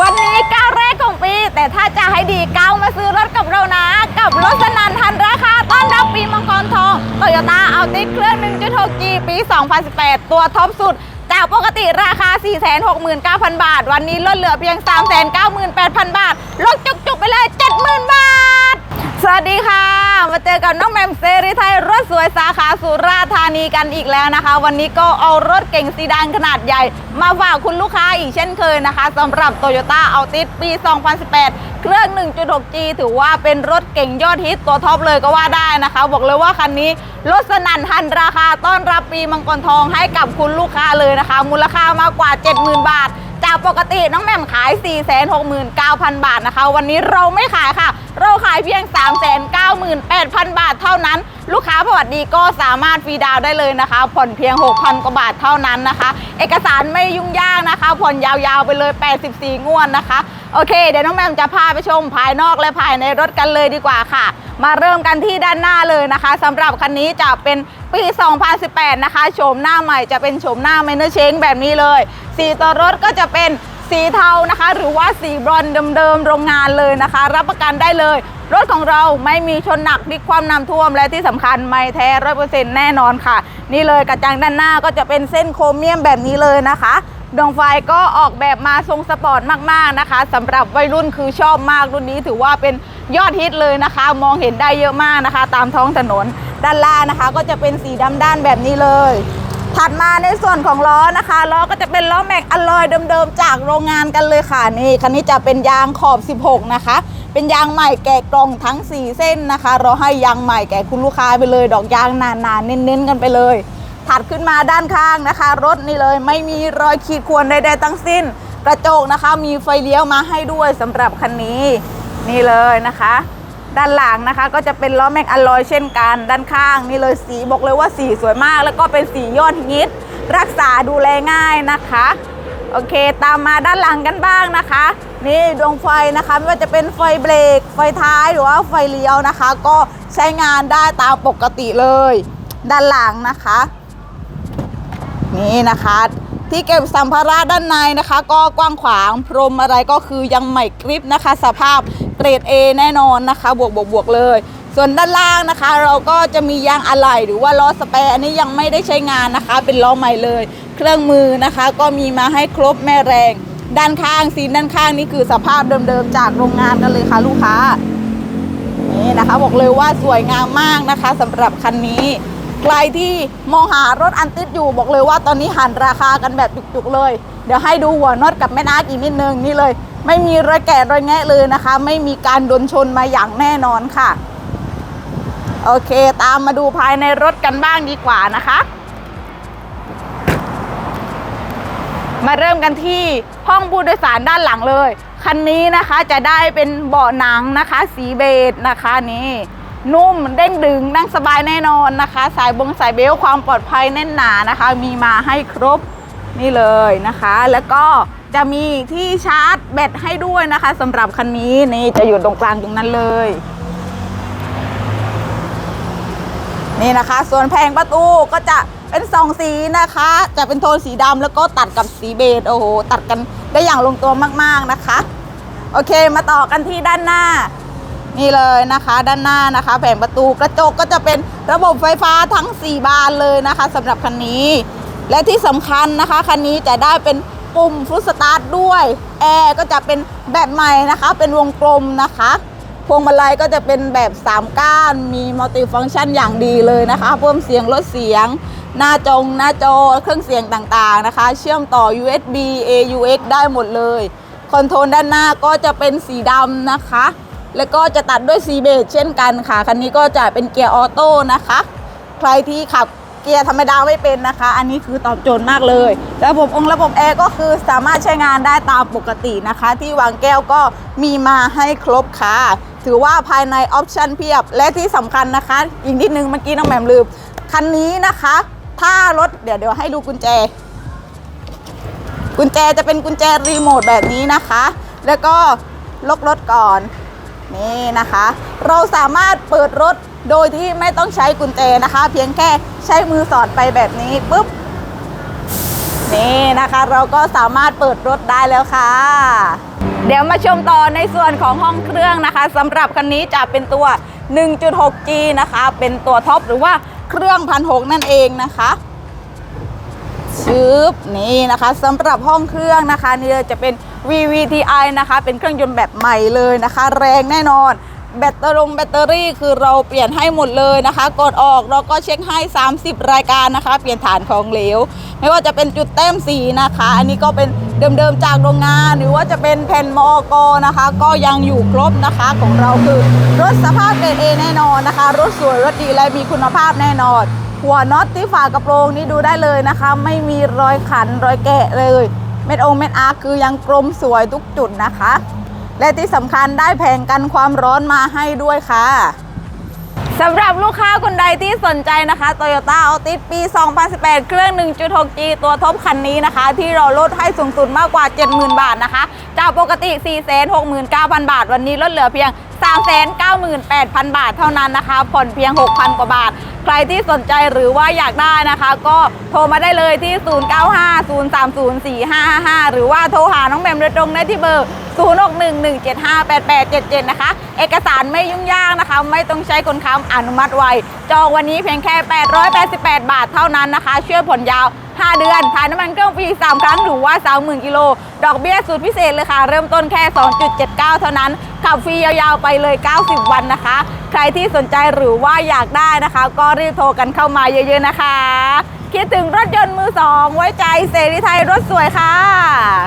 วันนี้ก้าวแรกของปี แต่ถ้าจะให้ดีก้าวมาซื้อรถกับเรานะ กับรถสนันทันราคาต้อนรับปีมังกรทองโตโยต้าเอาติเคลื่อง 1.6G ปี 2018 ตัวท็อปสุด จากปกติราคา 469,000 บาท วันนี้ลดเหลือเพียง 398,000 บาท ลดจุกๆไปเลย 70,000 บาท สวัสดีค่ะ มาเจอกับน้องแมมเซรีไทยรถสวยสาขาสุราษฎร์ธานีกันอีกแล้วนะคะ วันนี้ก็เอารถเก่งซีดานขนาดใหญ่ มาฝากคุณลูกค้าอีกเช่นเคยนะคะสำหรับ Toyota a l t i s ปี 2018 เครื่อง 1.6G ถือว่าเป็นรถเก่งยอดฮิตตัวท็อปเลยก็ว่าได้นะคะ บอกเลยว่าคันนี้รถสนั่นทันราคาต้อนรับปีมังกรทองให้กับคุณลูกค้าเลยนะคะ มูลค่ามากกว่า 70,000 บาท จากปกติน้องแหม่มขาย 469,000 บาทนะคะ วันนี้เราไม่ขายค่ะ เราขายเพียง 398,000 บาทเท่านั้น ลูกค้าประวัติดีก็สามารถฟรีดาวน์ได้เลยนะคะ ผ่อนเพียง 6,000 กว่าบาทเท่านั้นนะคะ เอกสารไม่ยุ่งยากนะคะ ผ่อนยาวๆไปเลย 84 งวดนะคะ โอเค เดี๋ยวน้องแมมจะพาไปชมภายนอกและภายในรถกันเลยดีกว่าค่ะ มาเริ่มกันที่ด้านหน้าเลยนะคะสำหรับคันนี้จะเป็นปี 2018 นะคะโฉมหน้าใหม่จะเป็นโฉมหน้าเมนเนอร์เชงแบบนี้เลย สีตัวรถก็จะเป็นสีเทานะคะ หรือว่าสีบรอนซ์เดิมๆโรงงานเลยนะคะ รับประกันได้เลย รถของเราไม่มีชนหนักพลิกความน้ำท่วมและที่สำคัญไม่แท้ร้อยเปอร์เซ็นต์แน่นอนค่ะ นี่เลยกระจังด้านหน้าก็จะเป็นเส้นโครเมียมแบบนี้เลยนะคะ ดวงไฟก็ออกแบบมาทรงสปอร์ตมากๆนะคะสำหรับวัยรุ่นคือชอบมากรุ่นนี้ถือว่าเป็นยอดฮิตเลยนะคะ มองเห็นได้เยอะมากนะคะ ตามท้องถนนด้านล่างนะคะ ก็จะเป็นสีดำด้านแบบนี้เลย ถัดมาในส่วนของล้อนะคะล้อก็จะเป็นล้อแม็กอลลอยเดิมๆจากโรงงานกันเลยค่ะนี่คันนี้จะเป็นยางขอบ 16 นะคะ เป็นยางใหม่แกะกล่องทั้ง 4 เส้นนะคะ เราให้ยางใหม่แก่คุณลูกค้าไปเลย ดอกยางนานๆเน้นๆกันไปเลย ถัดขึ้นมาด้านข้างนะคะ รถนี่เลยไม่มีรอยขีดข่วนใดๆทั้งสิ้น กระจกนะคะมีไฟเลี้ยวมาให้ด้วยสำหรับคันนี้นี่เลยนะคะ ด้านหลังนะคะก็จะเป็นล้อแม็กอลลอยเช่นกันด้านข้างนี่เลยสีบอกเลยว่าสีสวยมาก แล้วก็เป็นสียอดฮิตรักษาดูแลง่ายนะคะโอเค ตามมาด้านหลังกันบ้างนะคะ นี่ดวงไฟนะคะไม่ว่าจะเป็นไฟเบรก ไฟท้ายหรือว่าไฟเลี้ยวนะคะ ก็ใช้งานได้ตามปกติเลย ด้านหลังนะคะ นี่นะคะ ที่เก็บสัมภาระด้านในนะคะ ก็กว้างขวางพรมอะไรก็คือยังใหม่กริปนะคะ สภาพเกรด A แน่นอนนะคะ บวกบวกบวกเลย ส่วนด้านล่างนะคะ เราก็จะมียางอะไหล่หรือว่าล้อสเปรอันนี้ยังไม่ได้ใช้งานนะคะ เป็นล้อใหม่เลย เครื่องมือนะคะ ก็มีมาให้ครบแม่แรง ด้านข้างซีนด้านข้างนี่คือสภาพเดิมๆจากโรงงานกันเลยค่ะลูกค้านี่นะคะบอกเลยว่าสวยงามมากนะคะสำหรับคันนี้ ใครที่มองหารถอันติดอยู่บอกเลยว่าตอนนี้หันราคากันแบบจุกๆเลย เดี๋ยวให้ดูหัวน็อตกับแม่นาคอีกนิดนึงนี่เลย ไม่มีรอยแกะรอยแงะเลยนะคะ ไม่มีการโดนชนมาอย่างแน่นอนค่ะ โอเค ตามมาดูภายในรถกันบ้างดีกว่านะคะมาเริ่มกันที่ห้องผู้โดยสารด้านหลังเลย คันนี้นะคะจะได้เป็นเบาะหนังนะคะ สีเบจนะคะนี่ นุ่มเด้งดึงนั่งสบายแน่นอนนะคะ สายบงสายเบลความปลอดภัยแน่นหนานะคะ มีมาให้ครบนี่เลยนะคะ แล้วก็จะมีที่ชาร์จแบตให้ด้วยนะคะสำหรับคันนี้นี่จะอยู่ตรงกลางตรงนั้นเลย นี่นะคะ ส่วนแผงประตูก็จะเป็นสองสีนะคะ จะเป็นโทนสีดำแล้วก็ตัดกับสีเบจโอ้โหตัดกันได้อย่างลงตัวมากๆนะคะ โอเคมาต่อกันที่ด้านหน้า นี่เลยนะคะด้านหน้านะคะแผงประตูกระจกก็จะเป็นระบบไฟฟ้าทั้ง 4 บานเลยนะคะสำหรับคันนี้ และที่สำคัญนะคะคันนี้จะได้เป็นปุ่มฟุตสตาร์ทด้วยแอร์ก็จะเป็นแบบใหม่นะคะ เป็นวงกลมนะคะพวงมาลัยก็จะเป็นแบบ 3 ก้าน มีมัลติฟังก์ชันอย่างดีเลยนะคะ เพิ่มเสียงลดเสียง หน้าจง หน้าจอเครื่องเสียงต่างๆนะคะ เชื่อมต่อ USB AUX ได้หมดเลย คอนโทรลด้านหน้าก็จะเป็นสีดำนะคะ แล้วก็จะตัดด้วยสีเบจเช่นกันค่ะ คันนี้ก็จะเป็นเกียร์ออโต้นะคะ ใครที่ขับเกียร์ธรรมดาไม่เป็นนะคะ อันนี้คือตอบโจทย์มากเลย ระบบองค์ระบบแอร์ก็คือสามารถใช้งานได้ตามปกตินะคะ ที่วางแก้วก็มีมาให้ครบค่ะ ถือว่าภายในออปชันเพียบ และที่สำคัญนะคะ อีกนิดนึงเมื่อกี้น้องแหม่มลืม คันนี้นะคะ ถ้ารถเดี๋ยวเดี๋ยวให้ดูกุญแจ กุญแจจะเป็นกุญแจรีโมทแบบนี้นะคะ แล้วก็ล็อกรถก่อน นี่นะคะ เราสามารถเปิดรถโดยที่ไม่ต้องใช้กุญแจนะคะ เพียงแค่ใช้มือสอดไปแบบนี้ปุ๊บนี่นะคะ เราก็สามารถเปิดรถได้แล้วค่ะ เดี๋ยวมาชมต่อในส่วนของห้องเครื่องนะคะสำหรับคันนี้จะเป็นตัว 1.6G นะคะ เป็นตัวท็อปหรือว่าเครื่องพันหนั่นเองนะคะชึบนี่นะคะสำหรับห้องเครื่องนะคะ นี่จะเป็น VVTi นะคะเป็นเครื่องยนต์แบบใหม่เลยนะคะ แรงแน่นอน แบตเตอรี่แบตเตอรี่คือเราเปลี่ยนให้หมดเลยนะคะกดออกเราก็เช็คให้ 30 รายการนะคะ เปลี่ยนฐานของเหลว ไม่ว่าจะเป็นจุดแต้มสีนะคะ อันนี้ก็เป็นเดิมๆจากโรงงาน หรือว่าจะเป็นแผ่นมอกนะคะ ก็ยังอยู่ครบนะคะของเราคือรถสภาพเกรดเอแน่นอนนะคะ รถสวยรถดีและมีคุณภาพแน่นอน หัวน็อตที่ฝากระโปรงนี่ดูได้เลยนะคะ ไม่มีรอยขันรอยแกะเลย เม็ดองเม็ดอาร์คือยังกลมสวยทุกจุดนะคะ และที่สำคัญได้แผงกันความร้อนมาให้ด้วยค่ะสำหรับลูกค้าคนใดที่สนใจนะคะ Toyota Altis ปี 2018 เครื่อง 1.6G ตัวท็อปคันนี้นะคะ ที่เราลดให้สูงสุดมากกว่า 70,000 บาทนะคะ จากปกติ 469,000 บาท วันนี้ลดเหลือเพียง 398,000 บาทเท่านั้นนะคะ ผ่อนเพียง 6,000 กว่าบาท ใครที่สนใจหรือว่าอยากได้นะคะ ก็โทรมาได้เลยที่ 0950304555 หรือว่าโทรหาน้องแหม่มโดยตรงได้ที่เบอร์ 0611758877 นะคะ เอกสารไม่ยุ่งยากนะคะ ไม่ต้องใช้คนค้ำอนุมัติไว จองวันนี้เพียงแค่ 888 บาทเท่านั้นนะคะช่วยผ่อนยาว 5 เดือนถ่ายน้ำมันเครื่องฟรี 3 ครั้งหรือว่า 30,000 กิโล ดอกเบี้ยสูตรพิเศษเลยค่ะ เริ่มต้นแค่ 2.79 เท่านั้น ขับฟรียาวๆไปเลย 90 วันนะคะ ใครที่สนใจหรือว่าอยากได้นะคะ ก็รีบโทรกันเข้ามาเยอะๆนะคะ คิดถึงรถยนต์มือสองไว้ใจเสรีไทยรถสวยค่ะ